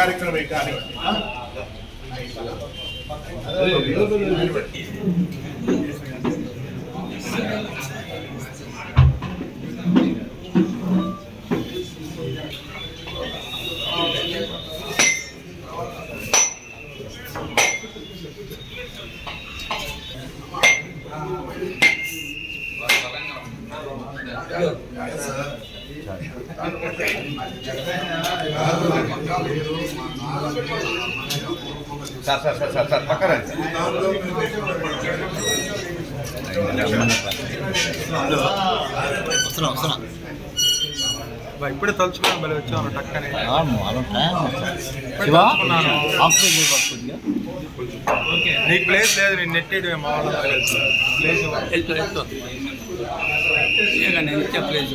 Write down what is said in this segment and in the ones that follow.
Very కార్యక్రమం కానివ్వండి sir sir sir sir sir పక్కన రండి. ఇప్పుడే తలుచుకున్నాను. భలే వచ్చాను టక్కనే నీకు ప్లేస్ లేదు నేను నెట్టేయడమే మా ప్లేస్ వెళ్తూ వెళ్తూ. ఇక నేను ఇచ్చే ప్లేస్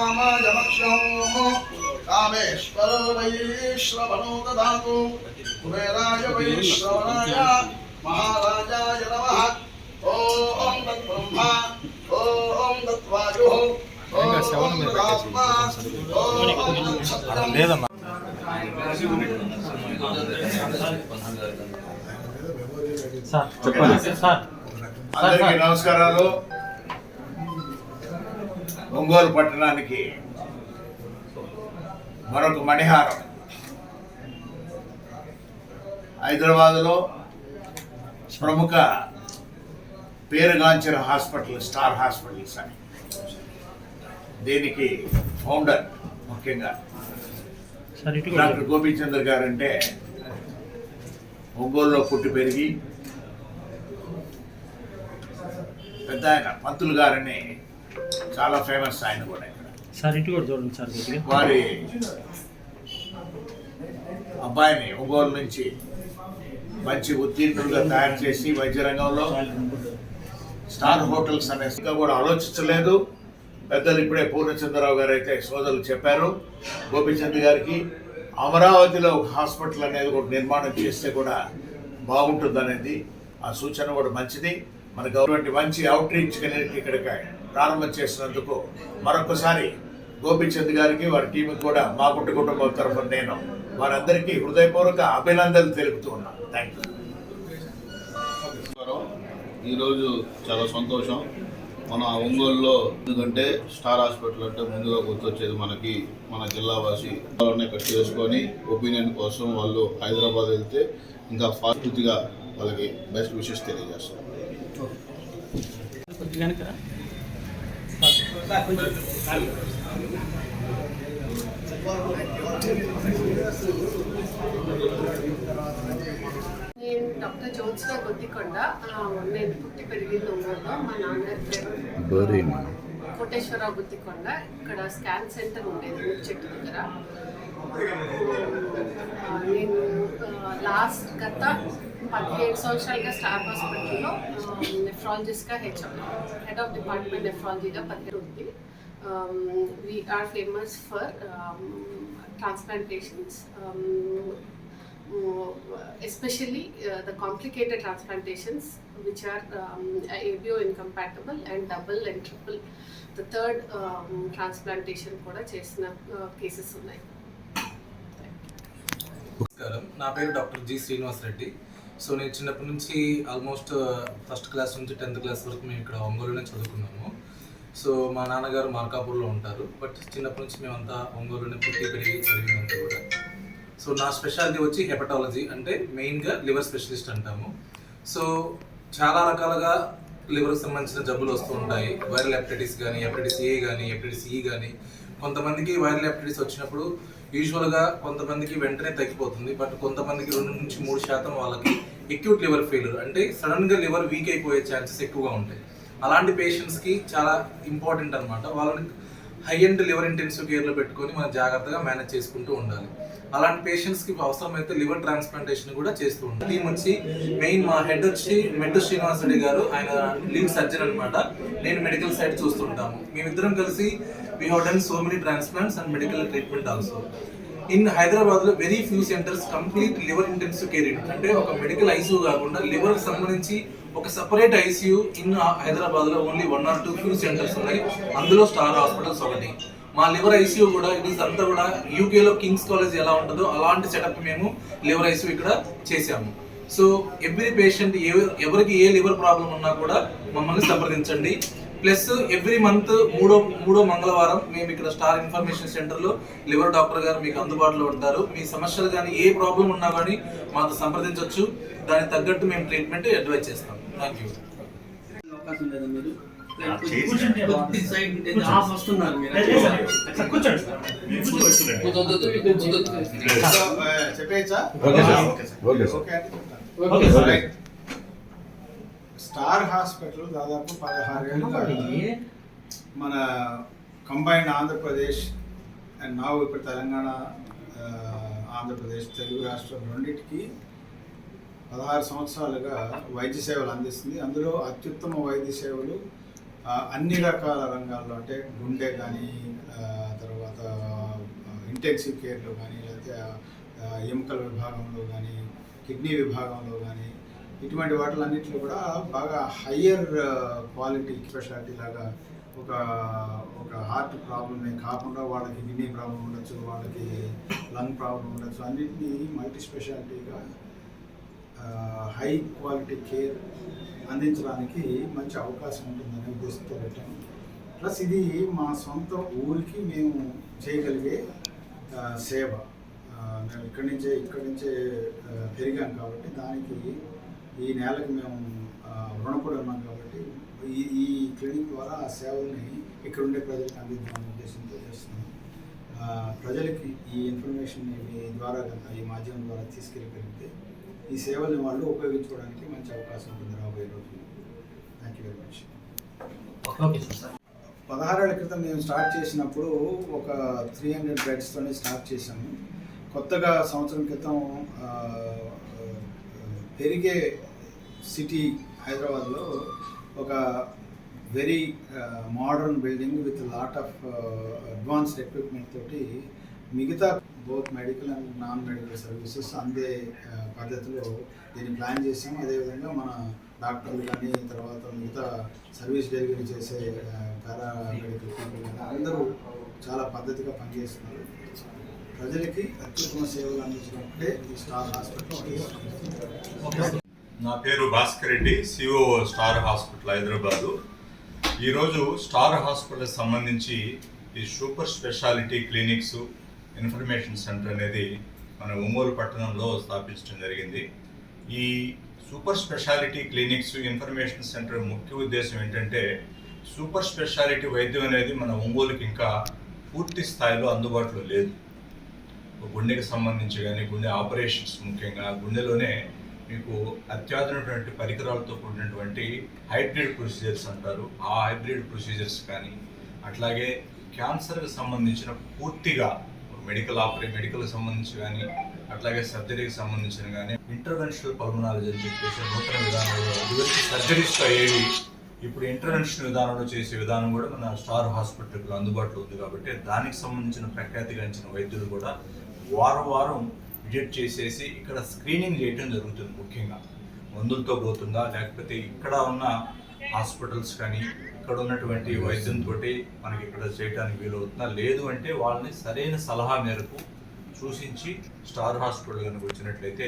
कामकामकामाय मक्षो कामेश्वरो वैश्रवणो ददातु कुबेराय वैश्रवणाय महाराजाय नमः ॐ तत्ब्रह्मा ॐ तत्वायुः ॐ तदात्मा ॐ तत्सत्यम् లేదమ్మా చెప్పండి సార్ అందరికీ నమస్కారాలు ఒంగోలు పట్టణానికి మరొక మణిహారం. హైదరాబాదులో ప్రముఖ పేరుగాంచిన హాస్పిటల్ స్టార్ హాస్పిటల్స్ అని. దీనికి ఫౌండర్ ముఖ్యంగా డాక్టర్ గోపీచంద్ర గారు అంటే ఒంగోలులో పుట్టి పెరిగి పెద్ద ఆయన పంతులు గారని చాలా ఫేమస్ ఆయన కూడా ఇక్కడ. సార్ ఇటు కూడా చూడండి సార్ వారి అబ్బాయిని ఒంగోలు నుంచి మంచి ఉత్తీర్ణులుగా తయారు చేసి వైద్య రంగంలో స్టార్ హోటల్స్ అనే ఇంకా కూడా ఆలోచించలేదు. పెద్దలు ఇప్పుడే పూర్ణచంద్రరావు గారు అయితే సోదరులు చెప్పారు. గోపిచంద్ గారికి అమరావతిలో ఒక హాస్పిటల్ అనేది కూడా నిర్మాణం చేస్తే కూడా బాగుంటుంది ఆ సూచన కూడా మంచిది. మనకు అటువంటి మంచి అవుట్ రీచ్ క్లినిక్ ఇక్కడికి ప్రారంభం చేసినందుకు మరొకసారి గోపిచంద్ గారికి వారి టీంకి కూడా మా కుటుంబ కుటుంబం తరఫున నేను వారందరికీ హృదయపూర్వక అభినందనలు తెలుపుతూ ఉన్నాను థ్యాంక్ యూ ఈరోజు చాలా సంతోషం. మన ఒంగోలులో ఎందుకంటే స్టార్ హాస్పిటల్ అంటే ముందుగా గుర్తొచ్చేది మనకి మన జిల్లా వాసి వాళ్ళని ఇక్కడ చేసుకొని ఒపీనియన్ కోసం వాళ్ళు హైదరాబాద్ వెళ్తే ఇంకా ఫాస్ట్గా వాళ్ళకి బెస్ట్ విషెస్ తెలియజేస్తాం కొద్దిగా వెనక. నేను డాక్టర్ జ్యోత్స్న కొద్దికొండ నేను పుట్టి పెరిగింది ఒంగోలులో మా నాన్న పేరు కోటేశ్వరరావు గుత్తికొండ ఇక్కడ స్కాన్ సెంటర్ ఉండేది చెట్టు దగ్గర. నేను లాస్ట్ గత పదిహేడు సంవత్సరాలుగా స్టార్ హాస్పిటల్లో నెఫ్రాలజిస్ట్గా హెచ్ హెడ్ ఆఫ్ డిపార్ట్మెంట్ నెఫ్రాలజీగా పదిహేడు ఉంది we are famous for transplantations especially uh, the complicated transplantations which are um, ABO incompatible and double and triple the third um, transplantation కూడా చేసిన కేసెస్ ఉన్నాయి నమస్కారం నా పేరు doctor G Srinivas Reddy so నేను చిన్నప్పటి నుంచి ఆల్మోస్ట్ ఫస్ట్ క్లాస్ నుంచి టెన్త్ క్లాస్ వరకు మేము ఇక్కడ ఒంగోలులోనే చదువుకున్నాము. సో మా నాన్నగారు మార్కాపూర్లో ఉంటారు. బట్ చిన్నప్పటి నుంచి మేమంతా ఒంగోలులోనే పుట్టి పెరిగి చదివినంత కూడా. సో నా స్పెషాలిటీ వచ్చి హెపటాలజీ అంటే మెయిన్గా లివర్ స్పెషలిస్ట్ అంటాము. సో చాలా రకాలుగా లివర్కి సంబంధించిన జబ్బులు వస్తూ ఉంటాయి. వైరల్ హెపటైటిస్ కానీ హెపటైటిస్ ఏ కానీ హెపటైటిస్ ఈ కానీ కొంతమందికి వైరల్ హెపటైటిస్ వచ్చినప్పుడు యూజువల్గా కొంతమందికి వెంటనే తగ్గిపోతుంది బట్ కొంతమందికి రెండు నుంచి మూడు శాతం వాళ్ళకి ఎక్యూట్ లివర్ ఫెయిల్యూర్ అంటే సడన్గా లివర్ వీక్ అయిపోయే ఛాన్సెస్ ఎక్కువగా ఉంటాయి. అలాంటి పేషెంట్స్కి చాలా ఇంపార్టెంట్ అనమాట వాళ్ళని హై అండ్ లివర్ ఇంటెన్సివ్ కేర్లో పెట్టుకొని మనం జాగ్రత్తగా మేనేజ్ చేసుకుంటూ ఉండాలి. అలాంటి పేషెంట్స్కి అవసరమైతే లివర్ ట్రాన్స్ప్లాంటేషన్ కూడా చేస్తూ ఉంటాం టీం వచ్చి మెయిన్ మా హెడ్ వచ్చి మెట్టు శ్రీనివాస్ రెడ్డి గారు ఆయన లీవ్ సర్జన్ అనమాట నేను మెడికల్ సైడ్ చూస్తుంటాము. మేమిద్దరం కలిసి we have done so many transplants and medical treatment also in హైదరాబాద్లో very few centres complete liver intensive care unit అంటే ఒక మెడికల్ ఐసీయూ కాకుండా లివర్ సంబంధించి ఒక సపరేట్ ఐసీయూ ఇన్ హైదరాబాద్లో only one or two few centres ఉన్నాయి. అందులో star hospitals ఒకటి. మా లివర్ ఐసీయూ కూడా ఇట్ ఈస్ అంతా కూడా యూకేలో కింగ్స్ కాలేజ్ ఎలా ఉంటుందో అలాంటి సెటప్ మేము లివర్ ఐసీయూ ఇక్కడ చేశాము. సో ఎవ్రీ పేషెంట్ ఎవరికి ఏ లివర్ ప్రాబ్లం ఉన్నా కూడా మమ్మల్ని సంప్రదించండి. ప్లస్ ఎవ్రీ మంత్ మూడో మూడో మంగళవారం మేము ఇక్కడ స్టార్ ఇన్ఫర్మేషన్ సెంటర్లో లివర్ డాక్టర్ గారు మీకు అందుబాటులో ఉంటారు. మీ సమస్యలు కానీ ఏ ప్రాబ్లం ఉన్నా కానీ మాతో సంప్రదించవచ్చు దానికి తగ్గట్టు మేము ట్రీట్మెంట్ అడ్వైజ్ చేస్తాం. థ్యాంక్ యూ అవకాశం లేదా మీరు? స్టార్ హాస్పిటల్ దాదాపు పదహారు ఏళ్ళుగా మన కంబైన్డ్ ఆంధ్రప్రదేశ్ అండ్ నా ఇప్పుడు తెలంగాణ ఆంధ్రప్రదేశ్ తెలుగు రాష్ట్రం రెండింటికి పదహారు సంవత్సరాలుగా వైద్య సేవలు అందిస్తుంది. అందులో అత్యుత్తమ వైద్య సేవలు అన్ని రకాల రంగాల్లో అంటే గుండె కానీ తర్వాత ఇంటెన్సివ్ కేర్లో కానీ లేకపోతే ఎముకల విభాగంలో కానీ కిడ్నీ విభాగంలో కానీ ఇటువంటి వాటిలన్నింటిలో కూడా బాగా హయ్యర్ క్వాలిటీ స్పెషాలిటీ లాగా ఒక ఒక హార్ట్ ప్రాబ్లమే కాకుండా వాళ్ళకి కిడ్నీ ప్రాబ్లం ఉండొచ్చు వాళ్ళకి లంగ్ ప్రాబ్లం ఉండొచ్చు అన్నింటినీ మల్టీ స్పెషాలిటీగా హై క్వాలిటీ కేర్ అందించడానికి మంచి అవకాశం ఉంటుందనే ఉద్దేశంతో పెట్టాము ప్లస్ ఇది మా సొంత ఊరికి మేము చేయగలిగే సేవ. మేము ఇక్కడి నుంచే ఇక్కడి నుంచే పెరిగాం కాబట్టి దానికి ఈ నేలకు మేము ఆ, రుణపడి ఉన్నాం కాబట్టి ఈ ఈ క్లినిక్ ద్వారా ఆ సేవల్ని ఇక్కడ ఉండే ప్రజలకు అందిద్దామనే ఉద్దేశంతో చేస్తున్నాం. ప్రజలకి ఈ ఇన్ఫర్మేషన్ ద్వారా ఈ మాధ్యమం ద్వారా తీసుకెళ్ళగలిగితే ఈ సేవల్ని వాళ్ళు ఉపయోగించుకోవడానికి మంచి అవకాశం ఉంటుంది రాబోయే రోజుల్లో. థ్యాంక్ యూ వెరీ మచ్ పదహారేళ్ళ క్రితం మేము స్టార్ట్ చేసినప్పుడు ఒక త్రీ హండ్రెడ్ బెడ్స్తోనే స్టార్ట్ చేశాము కొత్తగా సంవత్సరం క్రితం పెరిగే సిటీ హైదరాబాద్లో ఒక very modern building with lot of advanced equipment తోటి మిగతా both medical and non medical services అందే పద్ధతిలో దీన్ని ప్లాన్ చేసాము అదేవిధంగా మన డాక్టర్లు కానీ తర్వాత మిగతా సర్వీస్ డెలివరీ చేసే పారా మెడికల్ పీపుల్ కానీ అందరూ చాలా పద్ధతిగా పనిచేస్తున్నారు. ప్రజలకి అత్యుత్తమ సేవలు అందించినప్పుడే ఈ స్టార్ హాస్పిటల్ నా పేరు Bhaskar Reddy CEO star hospital Hyderabad. ఈరోజు స్టార్ హాస్పిటల్ సంబంధించి ఈ super speciality clinics information centre అనేది మన ఒంగోలు పట్టణంలో స్థాపించడం జరిగింది. ఈ super speciality clinics information centre ముఖ్య ఉద్దేశం ఏంటంటే సూపర్ స్పెషాలిటీ వైద్యం అనేది మన ఒంగోలుకి ఇంకా పూర్తి స్థాయిలో అందుబాటులో లేదు. గుండెకి సంబంధించి కానీ గుండె ఆపరేషన్స్ ముఖ్యంగా గుండెలోనే మీకు అత్యాధునటువంటి పరికరాలతో కూడినటువంటి హైబ్రిడ్ ప్రొసీజర్స్ అంటారు. ఆ హైబ్రిడ్ ప్రొసీజర్స్ కానీ అట్లాగే క్యాన్సర్కి సంబంధించిన పూర్తిగా మెడికల్ ఆపరే మెడికల్ సంబంధించి కానీ అట్లాగే సర్జరీకి సంబంధించిన కానీ ఇంటర్వెన్షనల్ పల్మనాలజీ అని చెప్పేసి నూతన విధానంలో ఇదివరకు సర్జరీస్తో అయ్యేవి ఇప్పుడు ఇంటర్వెన్షన్ విధానంలో చేసే విధానం కూడా మన స్టార్ హాస్పిటల్కి అందుబాటులో ఉంది కాబట్టి దానికి సంబంధించిన ప్రఖ్యాతిగాంచిన వైద్యులు కూడా వారం వారం విజిట్ చేసేసి ఇక్కడ స్క్రీనింగ్ చేయటం జరుగుతుంది ముఖ్యంగా. మందులతో పోతుందా లేకపోతే ఇక్కడ ఉన్న హాస్పిటల్స్ కానీ ఇక్కడ ఉన్నటువంటి వైద్యంతో మనకి ఇక్కడ చేయడానికి వీలవుతుందా? లేదు అంటే వాళ్ళని సరైన సలహా మేరకు సూచించి స్టార్ హాస్పిటల్ కనుక వచ్చినట్లయితే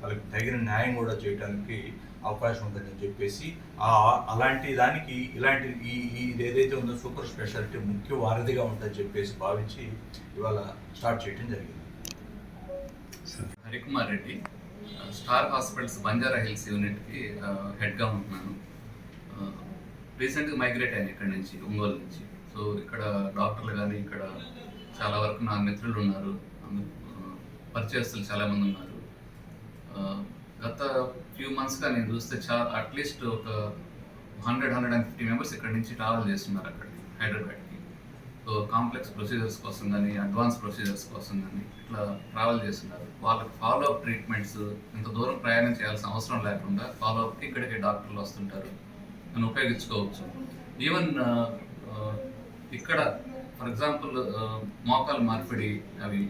వాళ్ళకి తగిన న్యాయం కూడా చేయడానికి అవకాశం ఉంటుందని చెప్పేసి ఆ అలాంటి దానికి ఇలాంటి ఈ ఇది ఏదైతే ఉందో సూపర్ స్పెషాలిటీ ముఖ్య వారధిగా ఉంటుందని చెప్పేసి భావించి ఇవాళ స్టార్ట్ చేయడం జరిగింది. Harikumar Reddy star hospitals Banjara hills యూనిట్కి హెడ్గా ఉంటున్నాను. రీసెంట్గా మైగ్రేట్ అయ్యాను ఇక్కడ నుంచి ఒంగోలు నుంచి. సో ఇక్కడ డాక్టర్లు కానీ ఇక్కడ చాలా వరకు నా మిత్రులు ఉన్నారు. పరిచయస్తులు చాలామంది ఉన్నారు. గత ఫ్యూ మంత్స్గా నేను చూస్తే చాలా అట్లీస్ట్ ఒక hundred hundred and fifty members ఇక్కడ నుంచి ట్రావెల్ చేస్తున్నారు అక్కడికి హైదరాబాద్కి. సో కాంప్లెక్స్ ప్రొసీజర్స్ కోసం కానీ అడ్వాన్స్ ప్రొసీజర్స్ కోసం కానీ ఇట్లా ట్రావెల్ చేస్తున్నారు. వాళ్ళకి ఫాలో అప్ ట్రీట్మెంట్స్ ఇంత దూరం ప్రయాణం చేయాల్సిన అవసరం లేకుండా ఫాలో అప్కి ఇక్కడికి డాక్టర్లు వస్తుంటారు. మనం ఉపయోగించుకోవచ్చు. ఈవెన్ ఇక్కడ ఫర్ ఎగ్జాంపుల్ మోకాలు మార్పిడి అవి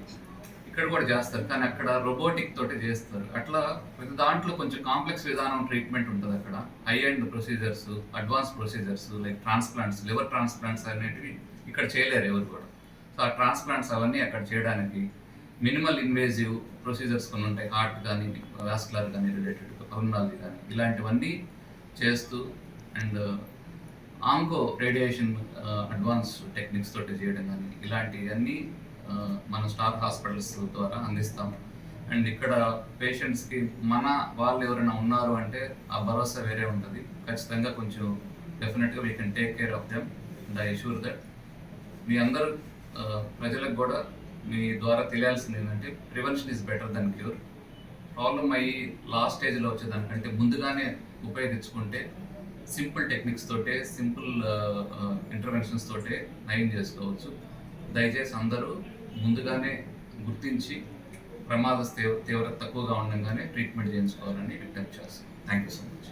ఇక్కడ కూడా చేస్తారు. కానీ అక్కడ రోబోటిక్ తోటి చేస్తారు. అట్లా ప్రతి దాంట్లో కొంచెం కాంప్లెక్స్ విధానం ట్రీట్మెంట్ ఉంటుంది అక్కడ. High and procedures advance procedures like transplants liver transplants అనేటివి ఇక్కడ చేయలేరు ఎవరు కూడా. సో ఆ ట్రాన్స్ప్లాంట్స్ అవన్నీ అక్కడ చేయడానికి మినిమల్ ఇన్వేజివ్ ప్రొసీజర్స్ కొన్ని ఉంటాయి. హార్ట్ కానీ వాస్కులర్ కానీ రిలేటెడ్ పల్మనాలజీ కానీ ఇలాంటివన్నీ చేస్తూ and onco radiation advance techniques తోటి చేయడం కానీ ఇలాంటివన్నీ మన స్టార్ హాస్పిటల్స్ ద్వారా అందిస్తాం. అండ్ ఇక్కడ పేషెంట్స్కి మన వాళ్ళు ఎవరైనా ఉన్నారు అంటే ఆ భరోసా వేరే ఉంటుంది. ఖచ్చితంగా కొంచెం డెఫినెట్గా we can take care of them. And I sure that. మీ అందరు ప్రజలకు కూడా మీ ద్వారా తెలియాల్సింది ఏంటంటే prevention is better than cure. Problem అయ్యి లాస్ట్ స్టేజ్లో వచ్చేదానికంటే ముందుగానే ఉపయోగించుకుంటే సింపుల్ టెక్నిక్స్ తోటే సింపుల్ ఇంటర్వెన్షన్స్ తోటే నయం చేసుకోవచ్చు. దయచేసి అందరూ ముందుగానే గుర్తించి ప్రమాద తీవ్ర తీవ్రత తక్కువగా ఉండగానే ట్రీట్మెంట్ చేయించుకోవాలని రిటర్న్ చేస్తాను థ్యాంక్ యూ సో మచ్